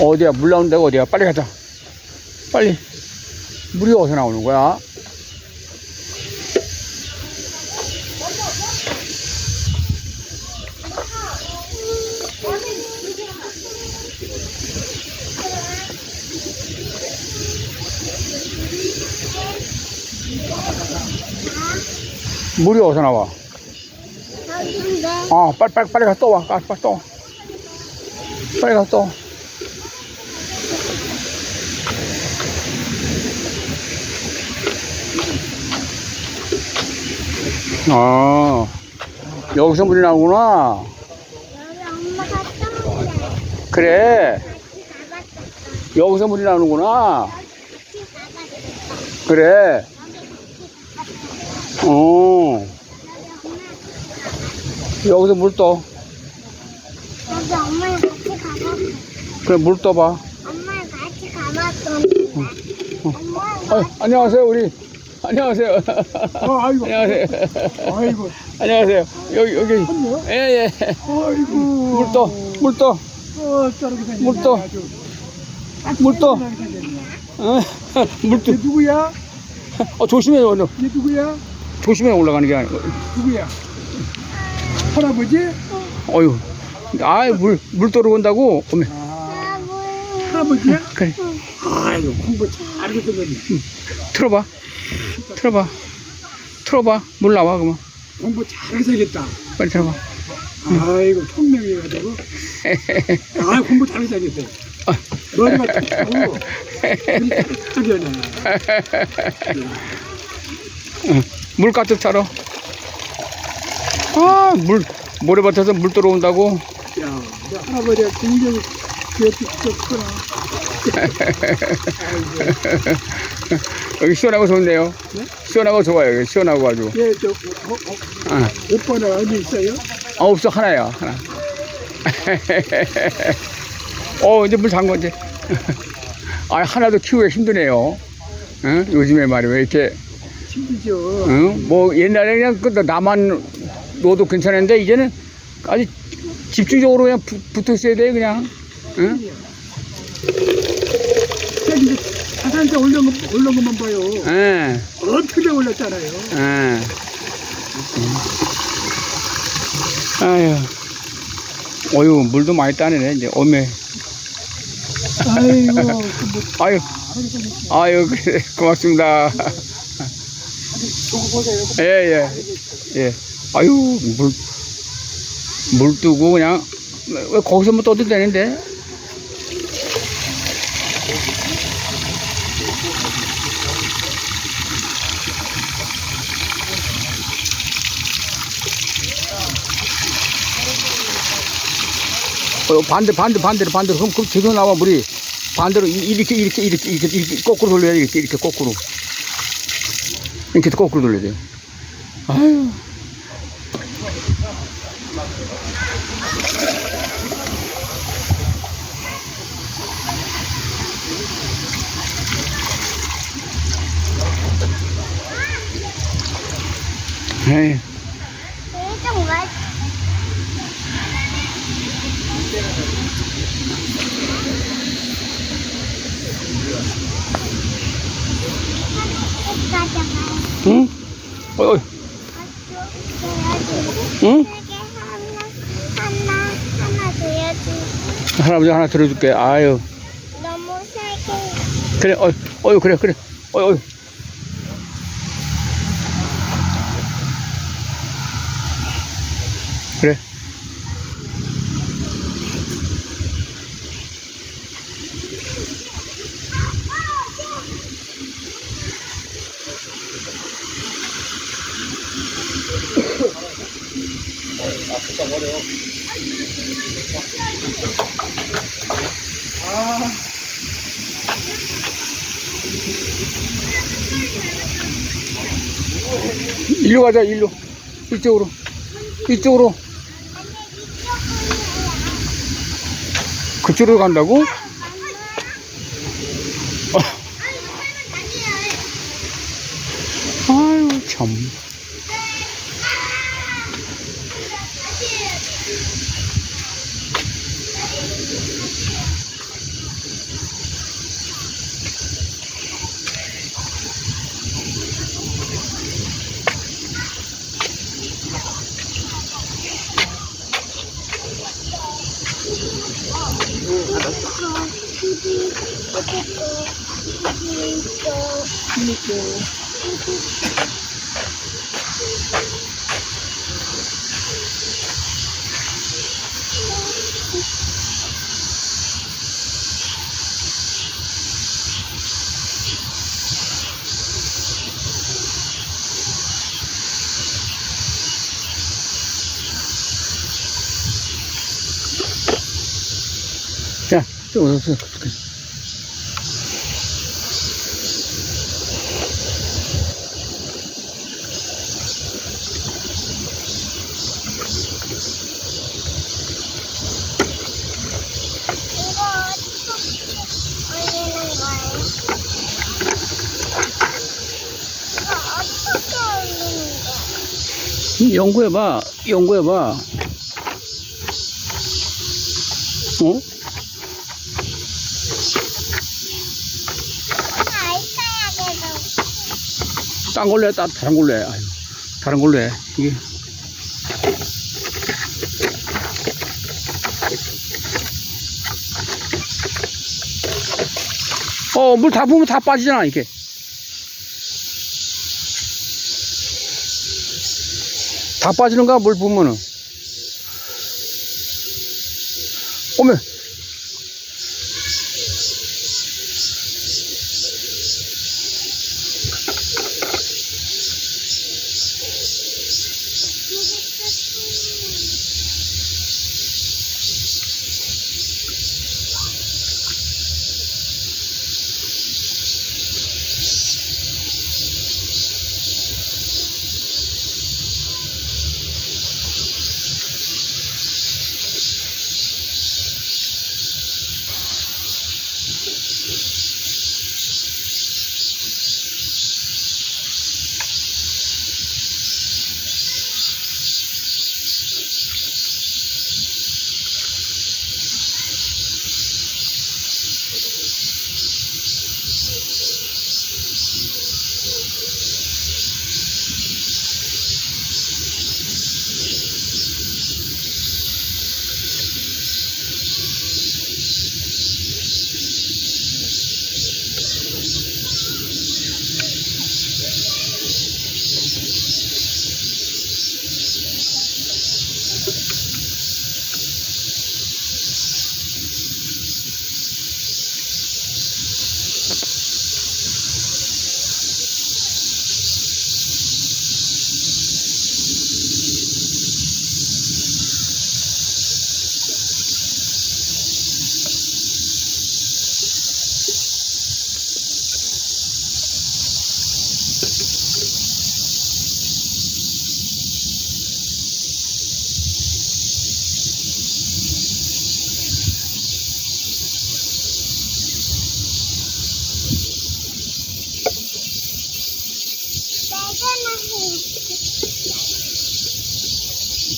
어디야? 물 나오는 데가 어디야? 빨리 가자. 빨리. 물이 어디서 나오는 거야? 물이 어디서 나와? 아, 빨리, 빨리, 빨리 가서 떠와. 빨리, 빨리 떠. 빨리 가서 떠. 아, 여기서 물이 나오구나. 엄마가 그래. 여기서 물이 나오는구나. 그래. 어, 여기서 물 떠. 여기 엄마랑 같이 가봤어 그래, 물 떠봐. 엄마랑 같이 가봤었는데 엄마랑 아, 같이 안녕하세요, 우리. 안녕하세요. 어, 아이고. 안녕하세요. 아이고. 안녕하세요. 여기, 여기. 예, 예. 아이고. 물 떠, 물 떠. 어, 저렇게 생겼네. 물 떠. 아주. 물 떠. 저렇게 생겼네. 어, 물 떠. 얘 누구야? 어, 조심해, 오늘. 얘 누구야? 조심해 올라가는 게 아니고. 누구야? 할아버지? 어휴. 아, 물, 물 떨어온다고. 어메. 아, 가볼 할아버지야? 그래. 아이고, 공부 잘하게 생겼네. 틀어봐. 틀어봐. 틀어봐. 물 나와, 그러면. 공부 잘하게 생겼다. 빨리 틀어봐. 아이고, 총명해가지고. 아, 공부 잘하게 생겼어. 머리가 눈이 탁탁하네. 물 가득 차러. 아, 물, 모래밭에서 물 들어온다고. 야, 너 할아버지가 굉장히 귀에 툭툭구나. 여기 시원하고 좋네요. 네? 시원하고 좋아요. 여기 시원하고 아주. 얘, 저, 어, 어, 아, 오빠는 어디 있어요? 아, 없어. 하나야. 하나. 어, 이제 물 잠건 이제. 아, 하나도 키우기 힘드네요. 응? 요즘에 말이야. 왜 이렇게, 힘들죠. 응? 뭐, 옛날에 그냥 그 나만 놓아도 괜찮은데, 이제는 아주 집중적으로 그냥 부, 붙어 있어야 돼, 그냥. 응? 자산세 올린, 거, 올린 것만 봐요. 예, 어떻게 올렸잖아요. 예. 아유. 어유, 물도 많이 따내네, 이제, 어메. 아이고, 그 뭐, 아유. 아유, 그래, 고맙습니다. 보세요. 예, 예, 예. 아유, 물, 물 뜨고 그냥, 왜, 왜 거기서만 떠도 되는데? 어, 반대, 반대, 반대로, 반대로. 그럼, 그럼 제대로 나와, 물이. 반대로, 이- 이렇게, 이렇게, 이렇게, 이렇게, 이렇게, 거꾸로 돌려야 돼, 이렇게, 이렇게, 거꾸로. 이렇게 거꾸로 돌려야 돼. 아유. 에이, 응? 어이, 응? 할아버지 하나 들어줄게. 아유. 너무 세게. 그래, 어이, 어이, 그래, 그래. 어이, 어이. 그래. 일로 가자, 일로. 이쪽으로. 이쪽으로. 그쪽으로 간다고? 어. 아유, 참. 그러 니까. 자, 좀 어서. 이거 어떻게 올리는 거예요? 이거 어떻게 올리는 거예요? 연구해봐. 연구해봐. 어? 알싸하게도 딴 걸로 해, 따, 다른 걸로 해. 아유, 다른 걸로 해. 이게. 어, 물 다 부으면 다 빠지잖아, 이게. 다 빠지는 거야, 물 부으면은. 오면.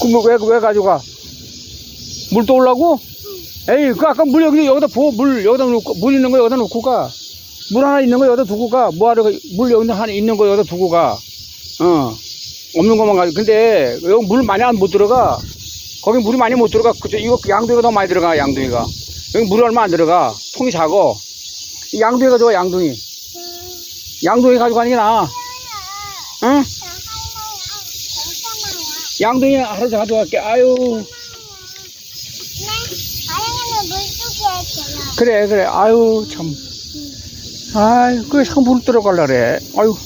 그럼 왜, 왜 가져가? 물 떠올라고? 에이, 그 아까 물 여기, 여기다 부어, 물 여기다 놓고, 물 있는 거 여기다 놓고 가. 물 하나 있는 거 여기다 두고 가. 뭐 하러, 가? 물 여기 하나 있는 거 여기다 두고 가. 어. 없는 것만 가. 근데, 여기 물 많이 안 못 들어가. 거기 물이 많이 못 들어가. 그저 이거 양동이가 더 많이 들어가, 양동이가. 여기 물이 얼마 안 들어가. 통이 작어. 이 양동이가 좋아, 양동이. 양동이 가져가는 게 나아. 응? 양동이 알아서 가져갈게. 아유. 그래, 그래. 아유, 참. 아유, 그물 들어갈라 그래. 아유.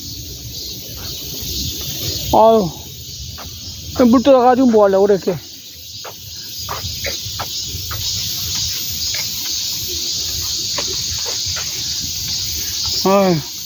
아유. 그물 들어가지고 뭐 하려고 그래, 이렇게. 아유.